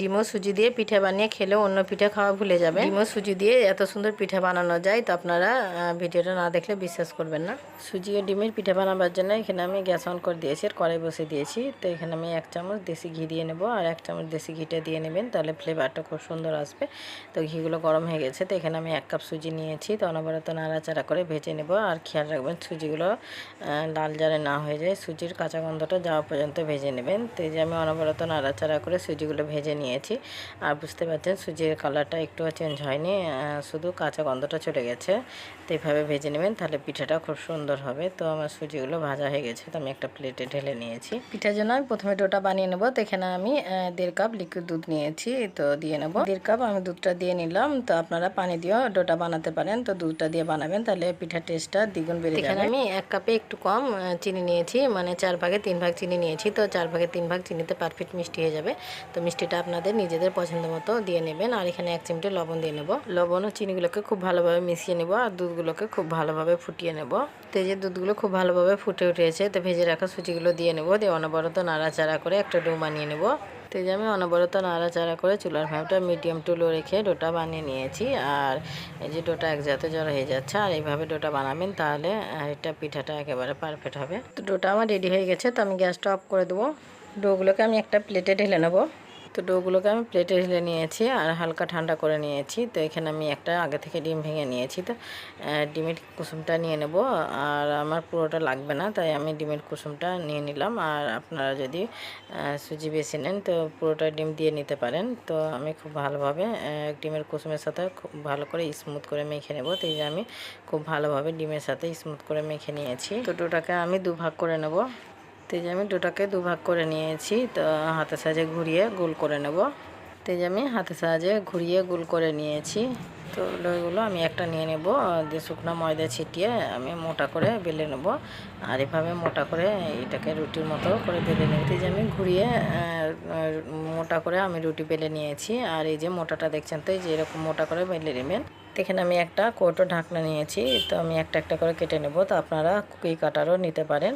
ডিমও সুজি দিয়ে পিঠে বানিয়ে খেলেও অন্য পিঠে খাওয়া ভুলে যাবে। ডিমও সুজি দিয়ে এত সুন্দর পিঠা বানানো যায় তো আপনারা ভিডিওটা না দেখলে বিশ্বাস করবেন না। সুজি ও ডিমের পিঠে বানাবার জন্য এখানে আমি গ্যাস অন করে দিয়েছি আর কড়াই বসে দিয়েছি। তো এখানে আমি এক চামচ দেশি ঘি দিয়ে নেব আর এক চামচ দেশি ঘিটা দিয়ে নেবেন তাহলে ফ্লেভারটা খুব সুন্দর আসবে। তো ঘিগুলো গরম হয়ে গেছে তো এখানে আমি এক কাপ সুজি নিয়েছি। তো অনবরত নাড়াচাড়া করে ভেজে নেব আর খেয়াল রাখবেন সুজিগুলো লাল জারে না হয়ে যায়। সুজির কাঁচা গন্ধটা যাওয়া পর্যন্ত ভেজে নেবেন। তো এই যে আমি অনবরত নাড়াচাড়া করে সুজিগুলো ভেজে নিয়েছি। আর বুঝতে পারছেন সুজির কালারটা একটুও চেঞ্জ হয়নি শুধু কাঁচা গন্ধটা চলে গেছে। তো এইভাবে ভেজে নেবেন তাহলে পিঠাটা খুব সুন্দর হবে। তো আমার সুজিগুলো ভাজা হয়ে গেছে তো আমি একটা প্লেটে ঢেলে নিয়েছি। পিঠার জন্য আমি প্রথমে ডোটা বানিয়ে নেব তো এখানে আমি দেড় কাপ লিকুইড দুধ নিয়েছি তো দিয়ে নেব। দেড় কাপ আমি দুধটা দিয়ে নিলাম তো আপনারা পানি দিয়েও ডোটা বানাতে পারেন। তো দুধটা দিয়ে বানাবেন তাহলে পিঠার টেস্টটা দ্বিগুণ বেড়ে যাবে। এখানে আমি এক কাপে একটু কম চিনি নিয়েছি মানে চার ভাগে তিন ভাগ চিনি নিয়েছি তো চার ভাগে তিন ভাগ চিনিতে পারফেক্ট মিষ্টি হয়ে যাবে। তো মিষ্টিটা আপনাদের নিজেদের পছন্দ মতো দিয়ে নেবেন। আর এখানে এক চিমটে লবণ দিয়ে নেব। লবণ ও চিনিগুলোকে খুব ভালোভাবে মিশিয়ে নেব আর দুধগুলোকে খুব ভালোভাবে ফুটিয়ে নেব। তো এই যে দুধগুলো খুব ভালোভাবে ফুটে উঠেছে, তো ভেজে রাখা সুজিগুলো দিয়ে নেব। দিয়ে অনবরত নাড়াচাড়া করে একটা ডো বানিয়ে নেব। তো এই যে আমি অনবরত নাড়াচাড়া করে চুলার ভাবটা মিডিয়াম টু লো রেখে ডোটা বানিয়ে নিয়েছি। আর এই যে ডোটা একসাথে জড়ো হয়ে যাচ্ছে, আর এইভাবে ডোটা বানাবেন তাহলে এটা পিঠাটা একেবারে পারফেক্ট হবে। তো ডোটা আমার রেডি হয়ে গেছে, তো আমি গ্যাসটা অফ করে দেবো। ডোগুলোকে আমি একটা প্লেটে ঢেলে নেব। তো ডোগুলোকে আমি প্লেটে ঢেলে নিয়েছি আর হালকা ঠান্ডা করে নিয়েছি। তো এখানে আমি একটা আগে থেকে ডিম ভেঙে নিয়েছি। তো ডিমের কুসুমটা নিয়ে নেব। আর আমার পুরোটা লাগবে না, তাই আমি ডিমের কুসুমটা নিয়ে নিলাম। আর আপনারা যদি সুজি বেশি নেন, তো পুরোটা ডিম দিয়ে নিতে পারেন। তো আমি খুব ভালোভাবে ডিমের কুসুমের সাথে খুব ভালো করে স্মুথ করে মেখে নেব। তো এই যে আমি খুব ভালোভাবে ডিমের সাথে স্মুথ করে মেখে নিয়েছি। তো ডোটাকে আমি দুভাগ করে নেব। তো এই আমি দুটাকে দুভাগ করে নিয়েছি, তো হাতের সাহায্যে ঘুরিয়ে গোল করে নেব। তো আমি হাতের সাহায্যে ঘুরিয়ে গোল করে নিয়েছি, তো ওগুলো আমি একটা নিয়ে নেব দিয়ে শুকনো ময়দা ছিটিয়ে আমি মোটা করে বেলে নেব। আর এভাবে মোটা করে এটাকে রুটির মতো করে বেলে নেব। এই যে আমি ঘুরিয়ে মোটা করে আমি রুটি বেলে নিয়েছি, আর এই যে মোটাটা দেখছেন তো, এই যে এরকম মোটা করে বেলে নেবেন। এখানে আমি একটা কৌটো ঢাকনা নিয়েছি, তো আমি একটা একটা করে কেটে নেব, তো আপনারা কুকি কাটারও নিতে পারেন।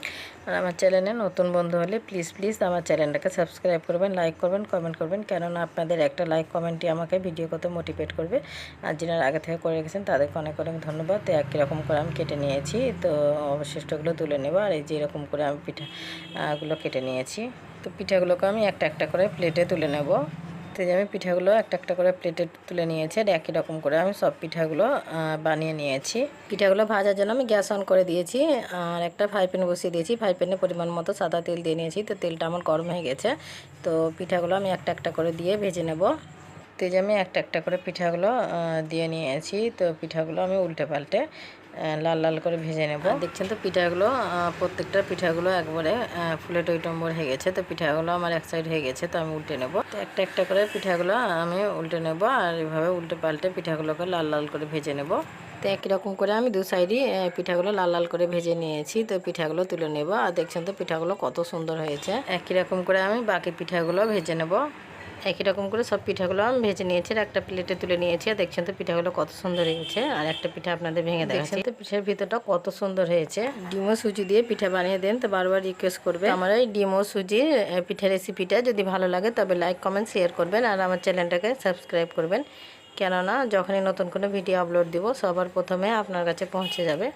আর আমার চ্যানেলে নতুন বন্ধু হলে প্লিজ প্লিজ আমার চ্যানেলটাকে সাবস্ক্রাইব করবেন লাইক করবেন কমেন্ট করবেন, কেননা আপনাদের একটা লাইক কমেন্টই আমাকে ভিডিও করতে মোটিভেট করবে। আর যারা আগে থেকে করে রেখেছেন তাদেরকে অনেক অনেক ধন্যবাদ। তো একই রকম করে আমি কেটে নিয়েছি, তো অবশিষ্টগুলো তুলে নেব। আর এই যে এরকম করে আমি পিঠাগুলো কেটে নিয়েছি, তো পিঠাগুলোকে আমি একটা একটা করে প্লেটে তুলে নেব। তো এই যে আমি পিঠাগুলো একটা একটা করে প্লেটে তুলে নিয়েছে একই রকম করে আমি সব পিঠাগুলো বানিয়ে নিয়েছি। পিঠাগুলো ভাজার জন্য আমি গ্যাস অন করে দিয়েছি, আর একটা ফ্রাই প্যান বসিয়ে দিয়েছি। ফ্রাই প্যানে পরিমাণ মতো সাদা তেল দিয়ে নিয়েছি। তো তেলটা আমার গরম হয়ে গেছে। তো পিঠাগুলো আমি একটা একটা করে দিয়ে ভেজে নেব। তো এই আমি একটা একটা করে পিঠাগুলো দিয়ে নিয়েছি। তো পিঠাগুলো আমি উল্টে পাল্টে লাল লাল করে ভেজে নেব। দেখছেন তো পিঠাগুলো প্রত্যেকটা পিঠাগুলো একবারে ফুলে টইটম্বর হয়ে গেছে। তো পিঠাগুলো আমার এক সাইড হয়ে গেছে, তো আমি উল্টে নেব। তো একটা একটা করে পিঠাগুলো আমি উল্টে নেব আর এভাবে উল্টে পাল্টে পিঠাগুলোকে লাল লাল করে ভেজে নেব। তো একই রকম করে আমি দু সাইডই পিঠাগুলো লাল লাল করে ভেজে নিয়েছি। তো পিঠাগুলো তুলে নেব। আর দেখছেন তো পিঠাগুলো কত সুন্দর হয়েছে। একই রকম করে আমি বাকি পিঠাগুলো ভেজে নেব। একই রকম করে সব পিঠাগুলো আমি ভেজে নিয়েছি আর একটা প্লেটে তুলে নিয়েছি। আর দেখছেন তো পিঠাগুলো কত সুন্দর হয়েছে। আর একটা পিঠা আপনাদের ভেঙে দেখছেন তো পিঠার ভিতরটা কত সুন্দর হয়েছে। ডিমও সুজি দিয়ে পিঠা বানিয়ে দেন তো বারবার রিকোয়েস্ট করবে। আমার এই ডিমও সুজির আহ, পিঠা রেসিপিটা যদি ভালো লাগে তবে লাইক কমেন্ট শেয়ার করবেন। আর আমার চ্যানেলটাকে সাবস্ক্রাইব করবেন। কেননা যখনই নতুন কোনো ভিডিও আপলোড দিব সবার প্রথমে আপনার কাছে পৌঁছে যাবে।